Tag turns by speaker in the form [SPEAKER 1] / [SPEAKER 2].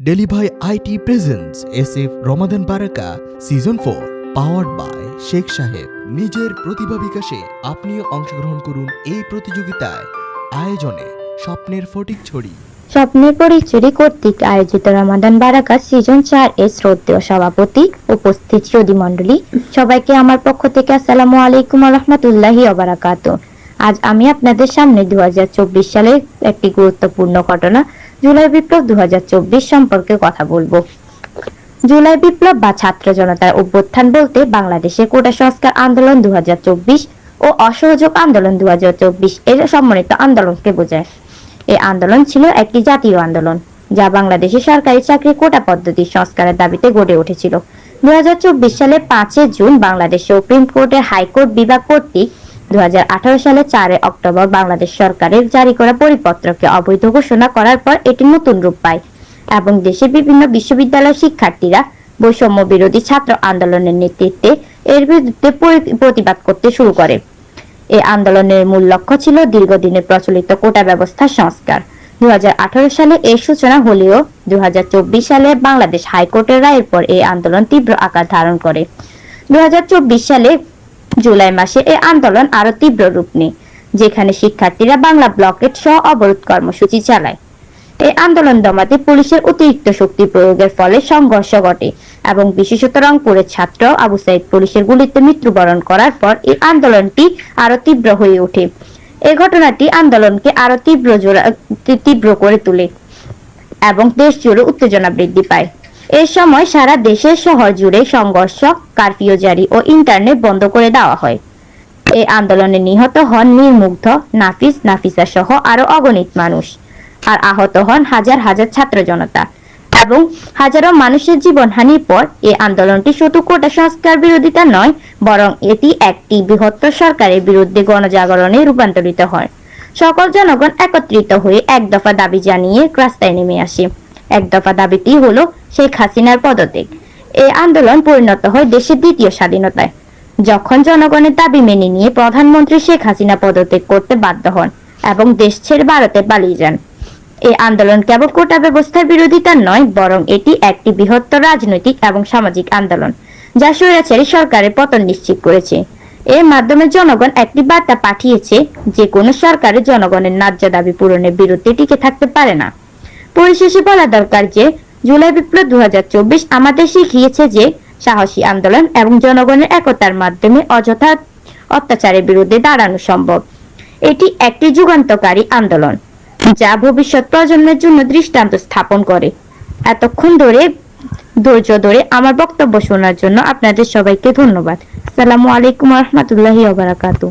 [SPEAKER 1] ডেলিভাই IT presents S F Ramadan Baraka season four powered by Sheikh Saheb নিজের প্রতিভা বিকাশে আপনিও অংশগ্রহণ করুন এই প্রতিযোগিতায়। আয়োজনে স্বপ্নের ফটিক ছড়ি।
[SPEAKER 2] স্বপ্নের পরিচুরি কর্তৃক আয়োজিত রমাদান বারাকা সিজন চার এর শ্রদ্ধেয় সভাপতি, উপস্থিত সদী মণ্ডলী, সবাইকে আমার পক্ষ থেকে আসসালামু আলাইকুম রহমতুল্লাহি অবরাকাত আজ আমি আপনাদের সামনে দু সালের একটি গুরুত্বপূর্ণ ঘটনা জুলাই বিপ্লব দু সম্পর্কে কথা বলব। জুলাই বিপ্লব বা ছাত্র জনতার অভ্যুত্থান বলতে বাংলাদেশে কোটা সংস্কার আন্দোলন দু ও অসহযোগ আন্দোলন দু এর সম্মানিত আন্দোলনকে বোঝায়। এই আন্দোলন ছিল একটি জাতীয় আন্দোলন, যা বাংলাদেশে সরকারি চাকরি কোটা পদ্ধতি সংস্কারের দাবিতে গড়ে উঠেছিল। দু হাজার চব্বিশ সালে পাঁচে জুন বাংলাদেশ সুপ্রিম কোর্টের হাইকোর্ট বিভাগ কর্তৃক দু হাজার আঠারো সালে চারে অক্টোবর বাংলাদেশ সরকারের জারি করা পরিপত্রকে অবৈধ ঘোষণা করার পর এটি নতুন রূপ পায় এবং দেশের বিভিন্ন বিশ্ববিদ্যালয়ের শিক্ষার্থীরা বৈষম্য বিরোধী ছাত্র আন্দোলনের নেতৃত্বে এর বিরুদ্ধে প্রতিবাদ করতে শুরু করে। এই আন্দোলনের মূল লক্ষ্য ছিল দীর্ঘদিনের প্রচলিত কোটা ব্যবস্থার সংস্কার। দুই হাজার আঠারো সালে এর সূচনা হলেও দুই হাজার চব্বিশ সালে বাংলাদেশ হাইকোর্টের রায়ের পর এই আন্দোলন তীব্র আকার ধারণ করে। দুই হাজার চব্বিশ সালে জুলাই মাসে এই আন্দোলন আরও তীব্র রূপ নেয়, যেখানে শিক্ষার্থীরা বাংলা ব্লকেট সহ অবরোধ কর্মসূচি চালায়। এই আন্দোলন দমাতে পুলিশের অতিরিক্ত শক্তি প্রয়োগের ফলে সংঘর্ষ ঘটে এবং বিশেষত রংপুরের ছাত্র আবু সাইদ পুলিশের গুলিতে মৃত্যুবরণ করার পর এই আন্দোলনটি আরও তীব্র হয়ে ওঠে। এই ঘটনাটি আন্দোলনকে আরও তীব্র তীব্র করে তোলে এবং দেশ জুড়ে উত্তেজনা বৃদ্ধি পায়। এই সময় সারা দেশের শহর জুড়ে সংঘর্ষ, কারফিউ জারি ও ইন্টারনেট বন্ধ করে দেওয়া হয়। এই আন্দোলনে নিহত হন নির্মুগ্ধ নাফিস নাফিসা সহ আরও অগণিত মানুষ আর আহত হন হাজার হাজার ছাত্র জনতা এবং হাজারো মানুষের জীবনহানির পর এই আন্দোলনটি শুধু কোটা সংস্কার বিরোধিতা নয়, বরং এটি একটি বৃহত্তর সরকারের বিরুদ্ধে গণজাগরণে রূপান্তরিত হয়। সকল জনগণ একত্রিত হয়ে এক দফা দাবি জানিয়ে রাস্তায় নেমে আসে। এক দফা দাবিটি হলো শেখ হাসিনার পদত্যাগ। এই আন্দোলন পরিণত হয় দেশের দ্বিতীয় স্বাধীনতায়। যখন জনগণের দাবি মেনে নিয়ে প্রধানমন্ত্রী শেখ হাসিনা পদত্যাগ করতে বাধ্য হন এবং দেশ ছেড়ে ভারতে পালিয়ে যান। এই আন্দোলন কেবল কোটা ব্যবস্থার বিরোধিতা নয়, বরং এটি একটি বৃহত্তর রাজনৈতিক এবং সামাজিক আন্দোলন, যা স্বৈরাচারী সরকারের পতন নিশ্চিত করেছে। এর মাধ্যমে জনগণ একটি বার্তা পাঠিয়েছে যে কোনো সরকারের জনগণের ন্যায্য দাবি পূরণের বিরুদ্ধে টিকে থাকতে পারে না। পরিশেষে বলা দরকার যে, জুলাই বিপ্লব দু হাজার চব্বিশ আমাদের শিখিয়েছে যে, সাহসী আন্দোলন এবং জনগণের একতার মাধ্যমে অযথা অত্যাচারের বিরুদ্ধে দাঁড়ানো সম্ভব। এটি একটি যুগান্তকারী আন্দোলন, যা ভবিষ্যৎ প্রজন্মের জন্য দৃষ্টান্ত স্থাপন করে। এতক্ষণ ধরে, ধৈর্য ধরে আমার বক্তব্য শোনার জন্য আপনাদের সবাইকে ধন্যবাদ। আসসালামু আলাইকুম রহমতুল্লাহি ওবারাকাতু